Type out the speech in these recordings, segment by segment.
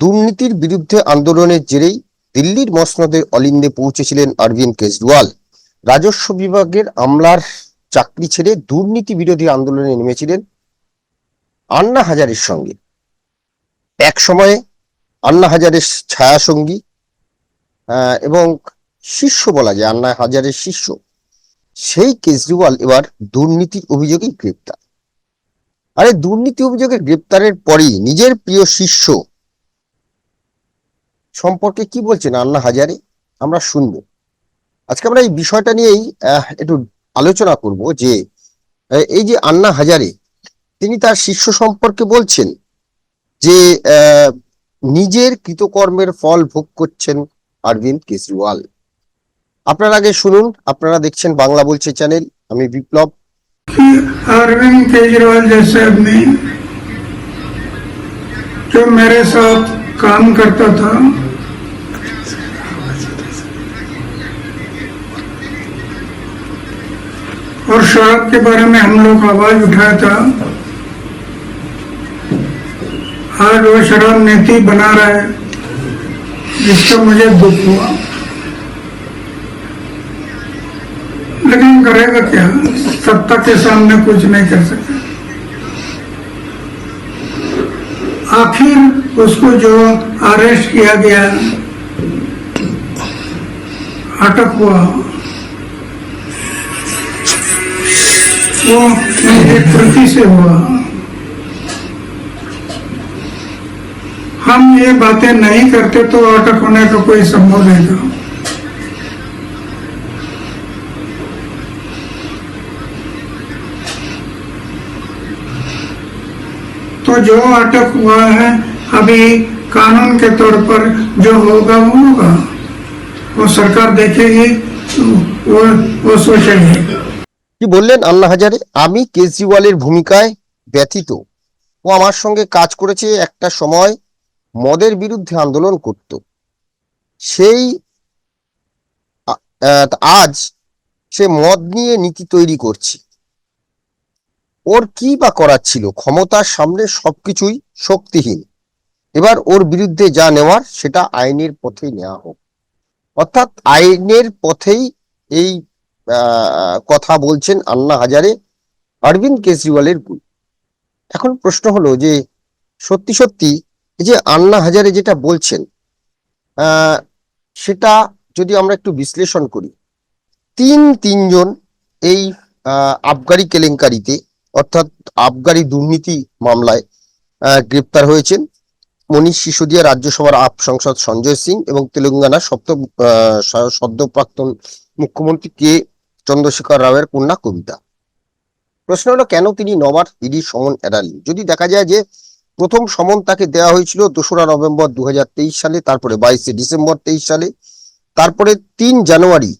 দুর্নীতির বিরুদ্ধে আন্দোলনের জেরেই দিল্লির মসনদে অলিন্দে পৌঁছেছিলেন অরবিন্দ কেজরিওয়াল। রাজস্ব বিভাগের আমলার চাকরি ছেড়ে দুর্নীতি বিরোধী আন্দোলনে নেমেছিলেন আন্না হাজারের সঙ্গে। এক সময়ে আন্না হাজারের ছায়াসঙ্গী এবং শিষ্য বলা যায় আন্না হাজারের শিষ্য সেই কেজরিওয়াল এবার দুর্নীতির অভিযোগে গ্রেপ্তার। আরে দুর্নীতি অভিযোগে গ্রেপ্তারের পরই নিজের প্রিয় শিষ্য সম্পর্কে কি বলছেন আন্না হাজারে আমরা শুনবো আজকে আমরা এই বিষয়টা নিয়েই আহ, একটু আলোচনা করব যে আহ, এই যে আন্না হাজারে তিনি তার শিষ্য সম্পর্কে বলছেন যে আহ, নিজের কৃতকর্মের ফল ভোগ করছেন অরবিন্দ কেজরিওয়াল আপনারা আগে শুনুন আপনারা দেখছেন বাংলা বলছে চ্যানেল আমি বিপ্লব कि अरविंद केजरीवाल जैसे आदमी जो मेरे साथ काम करता था और शराब के बारे में हम लोग आवाज़ उठाया था। आज वो शराब नीति बना रहा है जिसका मुझे दुख हुआ। लेकिन करेगा क्या? सत्ता के सामने कुछ नहीं कर सकता। आखिर उसको जो अरेस्ट किया गया, अटक हुआ। वो कृति से हुआ। हम ये बातें नहीं करते तो अटक होने का कोई संभव नहीं था। तो जो अटक हुआ है, अभी कानून के तौर पर जो होगा, वो होगा। वो सरकार देखेगी, वो वो सोचेगी। কি বললেন আন্না হাজারে? আমি কেজরিওয়ালের ভূমিকায় ব্যথিত। ও আমার সঙ্গে কাজ করেছে একটা সময় মদের বিরুদ্ধে আন্দোলন করত। সেই আজ সে মদ নিয়ে নীতি তৈরি করছে। ওর কি বা করার ছিল? ক্ষমতার সামনে সবকিছুই শক্তিহীন। এবার ওর বিরুদ্ধে যা নেওয়ার সেটা আইনের পথেই নেওয়া হোক। অর্থাৎ আইনের পথেই এই কথা বলছেন আন্না হাজারে অরবিন্দ কেজরিওয়ালের গুণ। এখন প্রশ্ন হলো যে সত্যি সত্যি যে আন্না হাজারে যেটা বলছেন সেটা যদি আমরা একটু বিশ্লেষণ করি তিন তিনজন এই আবগারি কেলেঙ্কারিতে অর্থাৎ আবগারি দুর্নীতি মামলায় গ্রেপ্তার হয়েছেন মনীষ সিসোদিয়া রাজ্যসভার আপ সংসদ সঞ্জয় সিং এবং তেলেঙ্গানা সপ্তম আহ, স- সদ্য প্রাক্তন মুখ্যমন্ত্রী কে চন্দ্রশেখর রাওয়ের কন্যা কবিতা। প্রশ্ন হলো, কেন তিনি নবার ইডি সমন এড়ালেন যদি দেখা যায় যে প্রথম সমন তাকে দেওয়া হয়েছিল দোসরা নভেম্বর দু হাজার তেইশ সালে, তারপরে বাইশে ডিসেম্বর তেইশ সালে, তারপরে তিন জানুয়ারি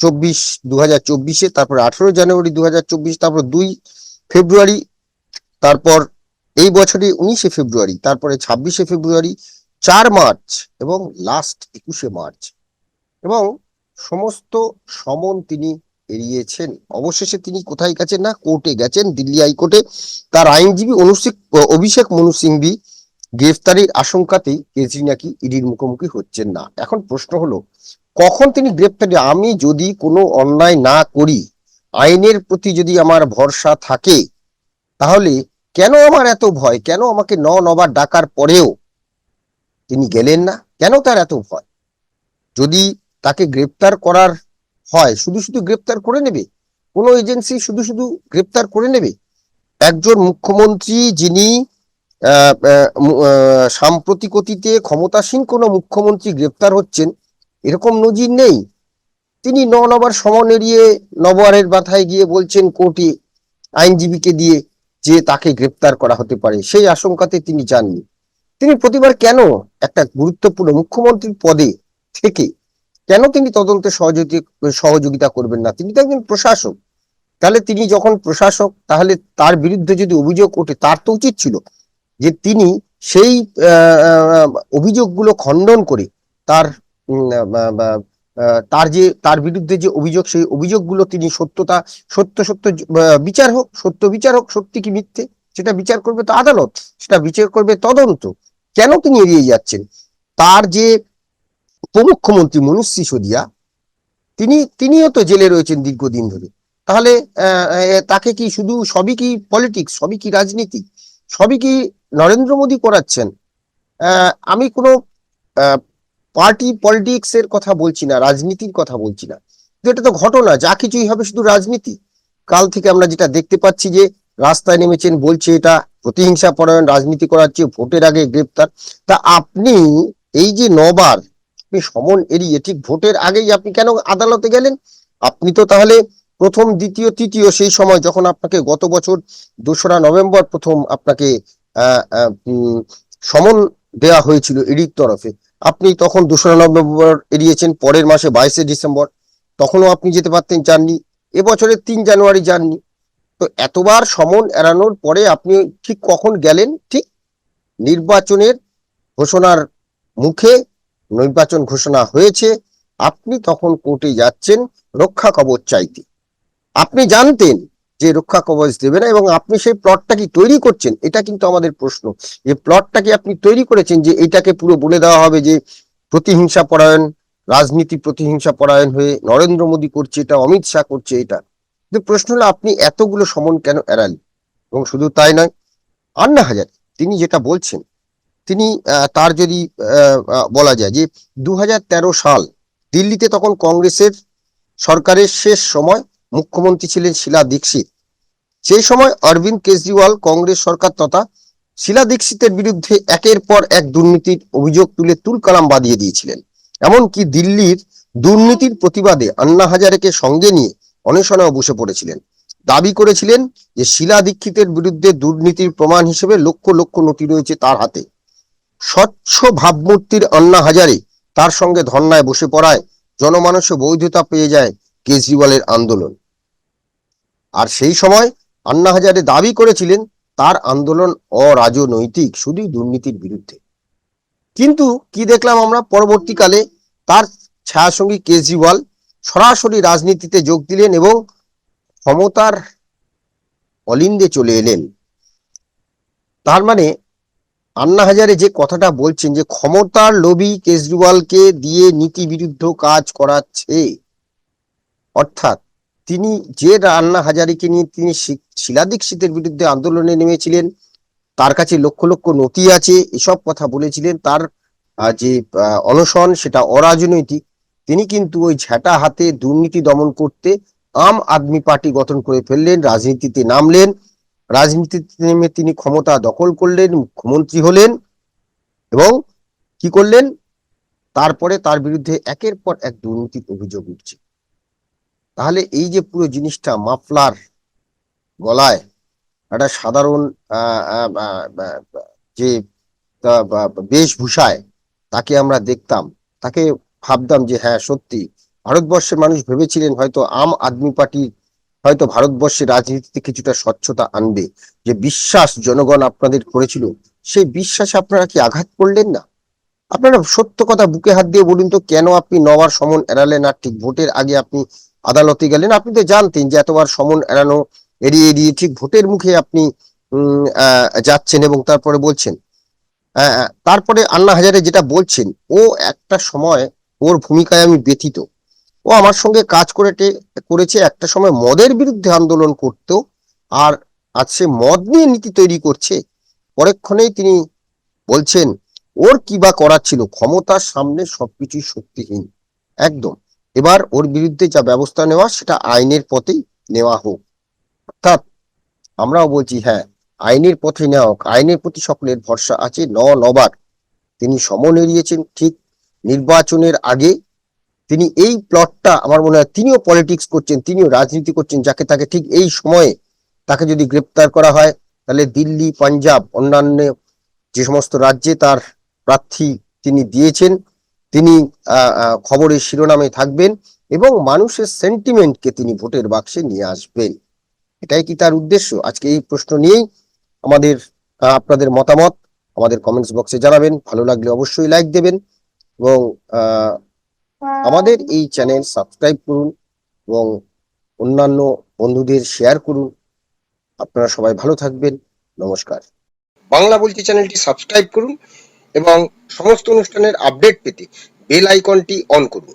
চব্বিশ দু হাজার চব্বিশে, তারপরে আঠেরো জানুয়ারি দু হাজার চব্বিশ, তারপর দুই ফেব্রুয়ারি, তারপর এই বছরে উনিশে ফেব্রুয়ারি, তারপরে ছাব্বিশে ফেব্রুয়ারি, চার মার্চ এবং লাস্ট একুশে মার্চ। এবং সমস্ত সমন তিনি এড়িয়েছেন। অবশেষে তিনি কোথায় গেছেন না? কোর্টে গেছেন, দিল্লি হাইকোর্টে। তার আইনজীবী অনুষ্ঠিক অভিষেক মনু সিংভি গ্রেফতারির আশঙ্কাতেই কেজরি নাকি ইডির মুখোমুখি হচ্ছেন না। এখন প্রশ্ন হলো, কখন তিনি গ্রেপ্তারি আমি যদি কোনো অন্যায় না করি, আইনের প্রতি যদি আমার ভরসা থাকে, তাহলে কেন আমার এত ভয়? কেন আমাকে ন নবার ডাকার পরেও তিনি গেলেন না? কেন তার এত ভয়? যদি তাকে গ্রেপ্তার করার হয়, শুধু শুধু গ্রেপ্তার করে নেবে? কোনো এজেন্সি শুধু শুধু গ্রেপ্তার করে নেবে? একজন মুখ্যমন্ত্রী যিনি সাম্প্রতিক অতীতে ক্ষমতাসীন কোনো মুখ্যমন্ত্রী গ্রেপ্তার হচ্ছেন, এরকম নজির নেই। তিনি ন নবার সমন এড়িয়ে নবারের মাথায় গিয়ে বলছেন, কোর্টে আইনজীবীকে দিয়ে যে তাকে গ্রেপ্তার করা হতে পারে, সেই আশঙ্কাতে তিনি যাননি। তিনি প্রতিবার কেন একটা গুরুত্বপূর্ণ মুখ্যমন্ত্রীর পদে থেকে কেন তিনি তদন্তে সহযোগী, সহযোগিতা করবেন না? তিনি তো একজন প্রশাসক। তাহলে তিনি যখন প্রশাসক, তাহলে তার বিরুদ্ধে যদি অভিযোগ ওঠে, তার তো উচিত ছিল যে তিনি সেই অভিযোগগুলো খণ্ডন করে তার তার যে, তার বিরুদ্ধে যে অভিযোগ, সেই অভিযোগগুলো তিনি সত্যতা, সত্য সত্য বিচার হোক, সত্য বিচার হোক, সত্যি কি মিথ্যে? সেটা বিচার করবে তো আদালত, সেটা বিচার করবে তদন্ত। কেন তিনি এড়িয়ে যাচ্ছেন? তার যে উপমুখ্যমন্ত্রী মনীষ সিসোদিয়া তিনি, তিনিও তো জেলে রয়েছেন দীর্ঘদিন ধরে। তাহলে তাকে কি শুধু সবই কি পলিটিক্স সবই কি রাজনীতি, সবই কি নরেন্দ্র মোদী করাচ্ছেন? আমি কোনো পার্টি পলিটিক্স এর কথা বলছি না, রাজনীতির কথা বলছি না। এটা তো ঘটনা, যা কিছুই হবে শুধু রাজনীতি। কাল থেকে আমরা যেটা দেখতে পাচ্ছি যে, রাস্তায় নেমেছেন, বলছে এটা প্রতিহিংসা পরায়ণ রাজনীতি করাচ্ছে, ভোটের আগে গ্রেপ্তার। তা আপনি এই যে নবার আপনি সমন এড়িয়ে, ঠিক ভোটের আগেই আপনি কেন আদালতে গেলেন? আপনি তো তাহলে প্রথম, দ্বিতীয়, তৃতীয় সেই সময় যখন আপনাকে গত বছর দোসরা নভেম্বর প্রথম আপনাকে সমন দেওয়া হয়েছিল ইডির তরফে, আপনি তখন দোসরা নভেম্বর এড়িয়েছেন, পরের মাসে বাইশে ডিসেম্বর, তখনও আপনি যেতে পারতেন, যাননি এবছরের তিন জানুয়ারি যাননি। তো এতবার সমন এড়ানোর পরে আপনি ঠিক কখন গেলেন? ঠিক নির্বাচনের ঘোষণার মুখে নির্বাচন ঘোষণা হয়েছে, আপনি তখন কোর্টে যাচ্ছেন, রক্ষা কবচ চাইতে। আপনি জানতেন যে রক্ষা কবচ দেবে না এবং আপনি সেই প্লটটা কি তৈরি করছেন, এটা কিন্তু আমাদের প্রশ্ন। যে প্লটটা কি আপনি তৈরি করেছেন যে এটাকে পুরো বলে দেওয়া হবে যে প্রতিহিংসা পরায়ণ, রাজনীতি প্রতিহিংসা পরায়ণ হয়ে নরেন্দ্র মোদী করছে এটা, অমিত শাহ করছে এটা। কিন্তু প্রশ্ন হলো, আপনি এতগুলো সমন কেন এড়ালেন? এবং শুধু তাই নয়, আন্না হাজার, তিনি যেটা বলছেন তিনি তার যদি বলা যায় যে দু হাজার তেরো সাল দিল্লিতে তখন কংগ্রেসের সরকারের শেষ সময় মুখ্যমন্ত্রী ছিলেন শিলা দীক্ষিত। সেই সময় অরবিন্দ কেজরিওয়াল কংগ্রেস সরকার তথা শিলা দীক্ষিতের বিরুদ্ধে একের পর এক দুর্নীতির অভিযোগ তুলে তুলকালাম বাঁধিয়ে দিয়েছিলেন। এমনকি দিল্লির দুর্নীতির প্রতিবাদে আন্না হাজারেকে সঙ্গে নিয়ে অনশনেও বসে পড়েছিলেন। দাবি করেছিলেন যে শিলা দীক্ষিতের বিরুদ্ধে দুর্নীতির প্রমাণ হিসেবে লক্ষ লক্ষ নথি রয়েছে তার হাতে। স্বচ্ছ ভাবমূর্তির আন্না হাজারে তার সঙ্গে ধর্নায় বসে পড়ায় জনমানসে বৈধতা পেয়ে যায় কেজরিওয়ালের আন্দোলন। আর সেই সময় আন্না হাজারে দাবি করেছিলেন, তার আন্দোলন অরাজনৈতিক শুধুই দুর্নীতির বিরুদ্ধে। কিন্তু কি দেখলাম আমরা? পরবর্তীকালে তার ছায়াসঙ্গী কেজরিওয়াল সরাসরি রাজনীতিতে যোগ দিলেন এবং ক্ষমতার অলিন্দে চলে এলেন। তার মানে আন্না হাজারে যে কথাটা বলছেন যে ক্ষমতার লোভী কেজরিওয়ালকে দিয়ে নীতি বিরুদ্ধ কাজ করাচ্ছে। অর্থাৎ তিনি যে আন্না হাজারিকে নিয়ে তিনি শি- শিলা দীক্ষিতের বিরুদ্ধে আন্দোলনে নেমেছিলেন, তার কাছে লক্ষ লক্ষ নথি আছে, এসব কথা বলেছিলেন, তার যে অনশন সেটা অরাজনৈতিক। তিনি কিন্তু ওই ঝ্যাটা হাতে দুর্নীতি দমন করতে আম আদমি পার্টি গঠন করে ফেললেন, রাজনীতিতে নামলেন রাজনীতিতে নেমে তিনি ক্ষমতা দখল করলেন, মুখ্যমন্ত্রী হলেন এবং কি করলেন? তারপরে তার বিরুদ্ধে একের পর এক দুর্নীতির অভিযোগ উঠছে। তাহলে এই যে পুরো জিনিসটা মাফলার গলায় একটা সাধারণ যে বেশভূষায় তাকে আমরা দেখতাম, তাকে ভাবতাম যে হ্যাঁ সত্যি, ভারতবর্ষের মানুষ ভেবেছিলেন হয়তো আম আদমি পার্টি হয়তো ভারতবর্ষের রাজনীতিতে কিছুটা স্বচ্ছতা আনবে। যে বিশ্বাস জনগণ আপনাদের করেছিল সেই বিশ্বাসে আপনারা কি আঘাত করলেন না? আপনারা সত্য কথা বুকে হাত দিয়ে বলুন তো কেন আপনি নবার সমন এড়ালেন আর ঠিক ভোটের আগে আপনি আদালতে গেলেন? আপনি তো জানতেন যে এতবার সমন এড়ানো এড়িয়ে এড়িয়ে ঠিক ভোটের মুখে আপনি যাচ্ছেন এবং তারপরে বলছেন। আহ, আহ, তারপরে আন্না হাজারে যেটা বলছেন ও একটা সময় ওর ভূমিকায় আমি ব্যথিত। ও আমার সঙ্গে কাজ করে করেছে একটা সময় মদের বিরুদ্ধে আন্দোলন করতো আর আজ সে মদ নিয়ে নীতি তৈরি করছে। পরেক্ষণেই তিনি বলছেন, ওর কি বা করার ছিল? ক্ষমতার সামনে সবকিছুই শক্তিহীন। একদম। এবার ওর বিরুদ্ধে যা ব্যবস্থা নেওয়া, সেটা আইনের পথেই নেওয়া হোক। অর্থাৎ আমরাও বলছি হ্যাঁ আইনের পথে নেওয়া হোক। আইনের প্রতি সকলের ভরসা আছে। ন নবার তিনি সমন এড়িয়েছেন। ঠিক নির্বাচনের আগে তিনি এই প্লটটা আমার মনে হয় তিনিও পলিটিক্স করছেন, তিনিও রাজনীতি করছেন, যাকে তাকে ঠিক এই সময়ে তাকে যদি গ্রেপ্তার করা হয়, তাহলে দিল্লি, পাঞ্জাব, অন্যান্য যে সমস্ত রাজ্যে তার প্রার্থী তিনি দিয়েছেন, তিনি খবরের শিরোনামে থাকবেন এবং মানুষের সেন্টিমেন্টকে তিনি ভোটের বাক্সে নিয়ে আসবেন। এটাই কি তার উদ্দেশ্য? আজকে এই প্রশ্ন নিয়েই আমাদের আপনাদের মতামত আমাদের কমেন্টস বক্সে জানাবেন। ভালো লাগলে অবশ্যই লাইক দেবেন এবং আমাদের এই চ্যানেল সাবস্ক্রাইব করুন এবং অন্যান্য বন্ধুদের শেয়ার করুন। আপনারা সবাই ভালো থাকবেন। নমস্কার। বাংলা বলছি চ্যানেলটি সাবস্ক্রাইব করুন এবং সমস্ত অনুষ্ঠানের আপডেট পেতে বেল আইকনটি অন করুন।